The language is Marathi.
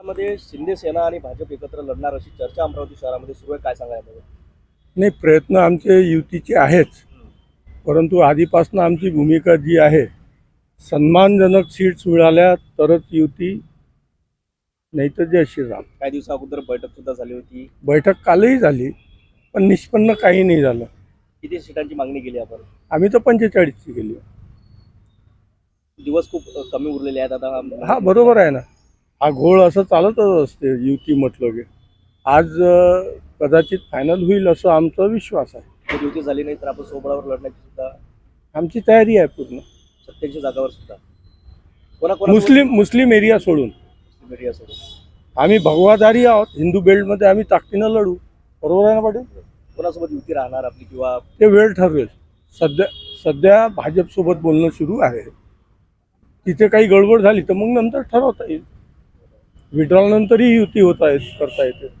मध्ये शिंदे सेना आणि भाजप एकत्र लढणार अशी चर्चा अमरावती शहरामध्ये सुरू आहे. काय सांगायला नाही प्रयत्न आमचे युतीचे आहेच. परंतु आधीपासून आमची भूमिका जी आहे सन्मानजनक सीट्स मिळाल्या तरच युती नाही तर जय श्रीराम. काही दिवसा अगोदर बैठक सुद्धा झाली होती. बैठक कालही झाली पण निष्पन्न काही नाही झालं. किती सीटांची मागणी केली आपण? आम्ही तर पंचेचाळीसची गेली दिवस खूप कमी उरलेले आहेत आता. हा बरोबर आहे ना. हा घोळ असं चालतच असते युती म्हटलं की. आज कदाचित फायनल होईल असं आमचा विश्वास आहे. युती झाली नाही तर आपण सोबळावर लढण्याची सुद्धा आमची तयारी आहे पूर्ण. सत्तेच्या जागावर सुद्धा. कोणा मुस्लिम मुस्लिम एरिया सोडून. मीडिया सोडून. आम्ही भगवादारी आहोत हिंदू बेल्टमध्ये आम्ही ताकदीनं लढू. बरोबर आहे ना पाटील? कोणासोबत युती राहणार आपली किंवा ते वेळ ठरवेल. सध्या सध्या भाजपसोबत बोलणं सुरू आहे. तिथे काही गडबड झाली तर मग नंतर ठरवता येईल. विड्रॉल नंतरही युती होता येत करता येते.